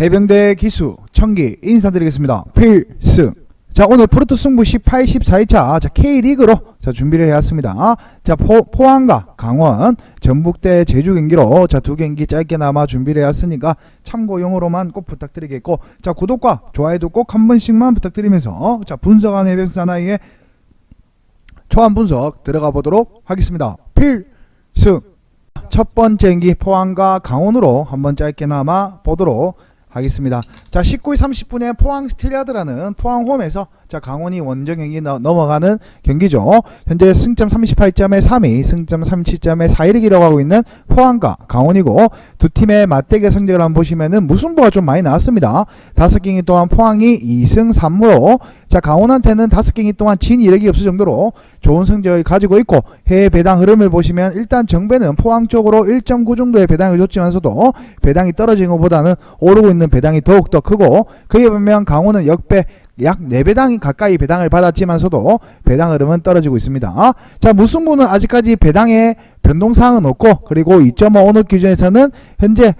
해병대 기수 청기 인사드리겠습니다. 필승. 자 오늘 프로토 승부 18, 14회차 자 K리그로 자 준비를 해왔습니다. 자 포, 포항과 강원, 전북대 제주 경기로 자 두 경기 짧게나마 준비를 해왔으니까 참고용으로만 꼭 부탁드리겠고 자 구독과 좋아요도 꼭 한 번씩만 부탁드리면서 자 분석한 해병 사나이의 초안 분석 들어가 보도록 하겠습니다. 필승. 첫 번째 경기 포항과 강원으로 한번 짧게나마 보도록 하겠습니다. 자, 19시 30분에 포항 스틸리아드라는 포항 홈에서 자, 강원이 원정 경기 너- 넘어가는 경기죠. 현재 승점 38점에 3위, 승점 37점에 4위를 기록하고 있는 포항과 강원이고 두 팀의 맞대결 성적을 한번 보시면은 무승부가 좀 많이 나왔습니다. 다섯 경기 동안 포항이 2승 3무로 자, 강원한테는 다섯 경기 동안 진 이력이 없을 정도로 좋은 성적을 가지고 있고 해외 배당 흐름을 보시면 일단 정배는 포항 쪽으로 1.9 정도의 배당을 줬지만서도 배당이 떨어진 것보다는 오르고 있는 배당이 더욱더 크고 그에 반면 강원은 역배 약 4배당이 가까이 배당을 받았지만서도 배당 흐름은 떨어지고 있습니다. 자, 무승부는 아직까지 배당에 변동사항은 없고 그리고 2.5 어느 기준에서는 현재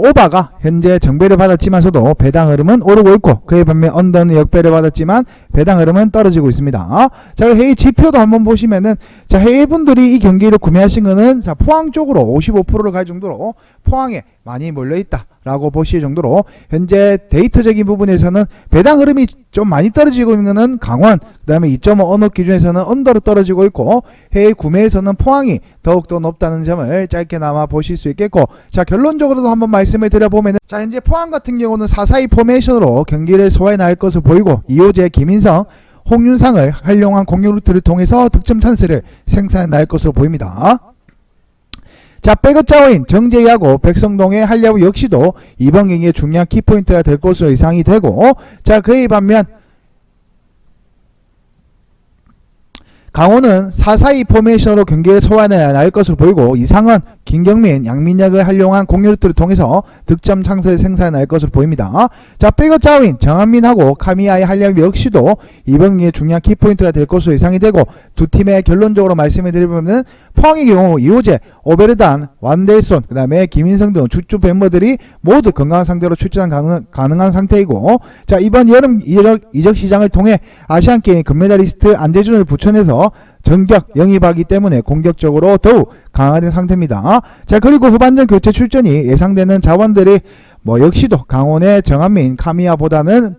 오바가 현재 정배를 받았지만서도 배당 흐름은 오르고 있고 그에 반면 언더는 역배를 받았지만 배당 흐름은 떨어지고 있습니다. 자, 해외 지표도 한번 보시면은 자, 해외분들이 이 경기를 구매하신 거는 자, 포항 쪽으로 55%를 갈 정도로 포항에 많이 몰려 있다 라고 보실 정도로 현재 데이터적인 부분에서는 배당 흐름이 좀 많이 떨어지고 있는 거는 강원, 그 다음에 2.5 언어 기준에서는 언더로 떨어지고 있고 해외 구매에서는 포항이 더욱더 높다는 점을 짧게나마 보실 수 있겠고 자 결론적으로도 한번 말씀을 드려보면은 자 현재 포항 같은 경우는 4-4-2 포메이션으로 경기를 소화해 나갈 것으로 보이고 이호재, 김인성 홍윤상을 활용한 공격 루트를 통해서 득점 찬스를 생산해 날 것으로 보입니다. 자, 백업 자원인 정재희하고 백성동의 한ля우 역시도 이번 경기의 중요한 키포인트가 될 것으로 예상이 되고, 자, 그에 반면 강호는 4-4-2 포메이션으로 경기를 소화해 날 것으로 보이고 이상은 김경민, 양민혁을 활용한 공격루트를 통해서 득점 창스를 생산해 날 것으로 보입니다. 자, 백업 자원인 정한민하고 카미아의 한ля우 역시도 이번 경기의 중요한 키포인트가 될 것으로 예상이 되고 두 팀의 결론적으로 말씀을 드리면 포항의 경우 이호재, 오베르단, 완델손, 그 다음에 김인성 등 주축 멤버들이 모두 건강한 상태로 출전 가능, 가능한 상태이고 자 이번 여름 이적, 이적 시장을 통해 아시안게임 금메달리스트 안재준을 부천해서 전격 영입하기 때문에 공격적으로 더욱 강화된 상태입니다. 자 그리고 후반전 교체 출전이 예상되는 자원들이 뭐 역시도 강원의 정한민, 카미야보다는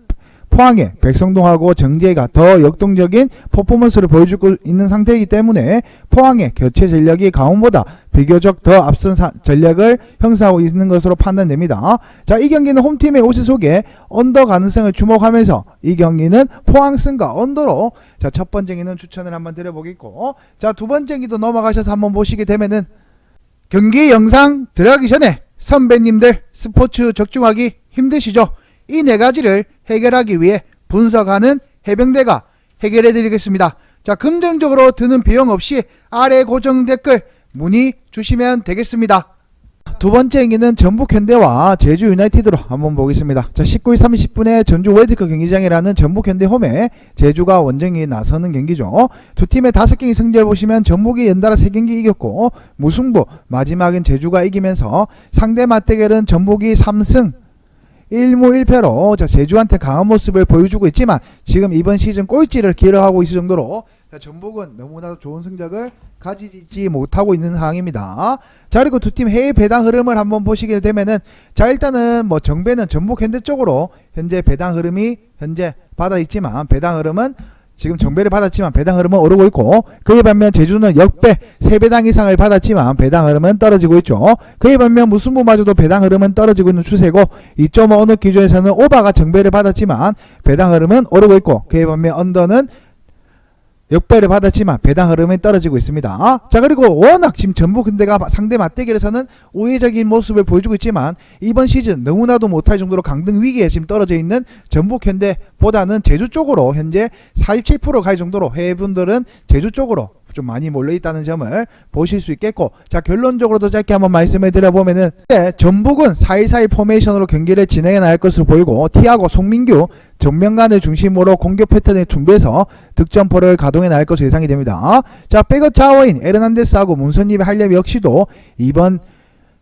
포항의 백성동하고 정재가 더 역동적인 퍼포먼스를 보여주고 있는 상태이기 때문에 포항의 교체 전력이 강원보다 비교적 더 앞선 사- 전략을 형성하고 있는 것으로 판단됩니다. 자, 이 경기는 홈팀의 오시 속에 언더 가능성을 주목하면서 이 경기는 포항 승과 언더로 자, 첫 번째 경기는 추천을 한번 드려보겠고 자, 두 번째 경기도 넘어가셔서 한번 보시게 되면은 경기 영상 들어가기 전에 선배님들 스포츠 적중하기 힘드시죠? 이 네 가지를 해결하기 위해 분석하는 해병대가 해결해 드리겠습니다. 자, 긍정적으로 드는 비용 없이 아래 고정 댓글 문의 주시면 되겠습니다. 두 번째 경기는 전북 현대와 제주 유나이티드로 한번 보겠습니다. 자, 19일 30분에 전주 월드컵 경기장이라는 전북 현대 홈에 제주가 원정에 나서는 경기죠. 두 팀의 다섯 경기 성적을 보시면 전북이 연달아 세 경기 이겼고 무승부 마지막엔 제주가 이기면서 상대 맞대결은 전북이 3승 1무 1패로 자, 제주한테 강한 모습을 보여주고 있지만 지금 이번 시즌 꼴찌를 기록하고 있을 정도로 자, 전북은 너무나도 좋은 성적을 가지지 못하고 있는 상황입니다. 자 그리고 두 팀 해외 배당 흐름을 한번 보시게 되면은 자 일단은 뭐 정배는 전북 현대 쪽으로 현재 배당 흐름이 현재 받아 있지만 배당 흐름은 지금 정배를 받았지만 배당 흐름은 오르고 있고 그에 반면 제주는 역배 3배당 이상을 받았지만 배당 흐름은 떨어지고 있죠. 그에 반면 무승부마저도 배당 흐름은 떨어지고 있는 추세고 2.5 어느 기준에서는 오바가 정배를 받았지만 배당 흐름은 오르고 있고 그에 반면 언더는 역배를 받았지만 배당 흐름이 떨어지고 있습니다. 자 그리고 워낙 지금 전북 현대가 상대 맞대결에서는 우회적인 모습을 보여주고 있지만 이번 시즌 너무나도 못할 정도로 강등 위기에 지금 떨어져 있는 전북 현대보다는 제주 쪽으로 현재 47%갈 정도로 해외분들은 제주 쪽으로 좀 많이 몰려 있다는 점을 보실 수 있겠고 자 결론적으로도 짧게 한번 말씀을 드려보면은 네, 전북은 4-1-4-1 포메이션으로 경기를 진행해 나갈 것으로 보이고 티아고 송민규 정면간을 중심으로 공격 패턴을 준비해서 득점포를 가동해 나갈 것으로 예상이 됩니다. 자 백업 자워인 에르난데스하고 문선입의 할렘 역시도 이번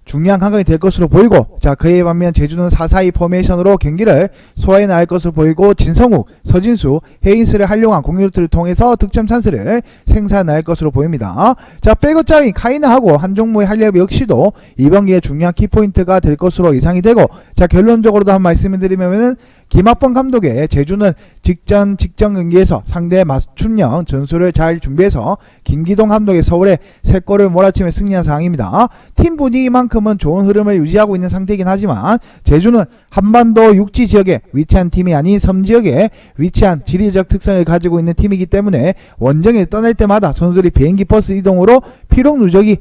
중요한 관광이 될 것으로 보이고 자 그에 반면 제주는 4-4-2 포메이션으로 경기를 소화해 나갈 것으로 보이고 진성욱, 서진수, 헤인스를 활용한 공격들을 통해서 득점 찬스를 생산할 것으로 보입니다. 자 백업 짜윈 카이나하고 한종무의 활약 역시도 이번 기회에 중요한 키포인트가 될 것으로 예상이 되고 자 결론적으로도 한 말씀을 드리면은 김학범 감독의 제주는 직전 직전 경기에서 상대의 맞춤형 전술을 잘 준비해서 김기동 감독의 서울에 세 골을 몰아치며 승리한 상황입니다. 팀 분위기만큼은 좋은 흐름을 유지하고 있는 상태이긴 하지만 제주는 한반도 육지 지역에 위치한 팀이 아닌 섬 지역에 위치한 지리적 특성을 가지고 있는 팀이기 때문에 원정에 떠날 때마다 선수들이 비행기 버스 이동으로 피로 누적이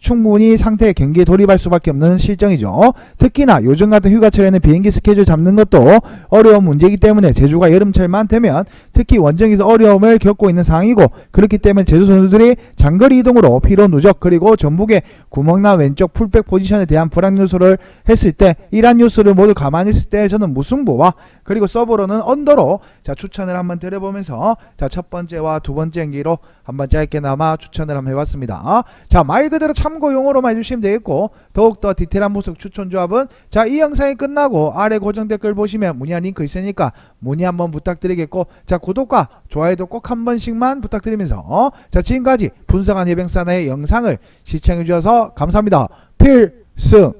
충분히 상태의 경기에 돌입할 수밖에 없는 실정이죠. 특히나 요즘 같은 휴가철에는 비행기 스케줄 잡는 것도 어려운 문제이기 때문에 제주가 여름철만 되면 특히 원정에서 어려움을 겪고 있는 상황이고 그렇기 때문에 제주 선수들이 장거리 이동으로 피로 누적 그리고 전북의 구멍난 왼쪽 풀백 포지션에 대한 불안 요소를 했을 때 이러한 요소를 모두 감안했을 때 저는 무승부와 그리고 서브로는 언더로 자 추천을 한번 드려보면서 자 첫 번째와 두 번째 경기로 한번 짧게나마 추천을 한번 해봤습니다. 자 말 그대로 참고 용어로만 해주시면 되겠고 더욱더 디테일한 모습 추천 조합은 자 이 영상이 끝나고 아래 고정 댓글 보시면 문의한 링크 있으니까 문의 한번 부탁드리겠고 자 구독과 좋아요도 꼭 한 번씩만 부탁드리면서 자 지금까지 분석한 해병사나의 영상을 시청해 주셔서 감사합니다. 필승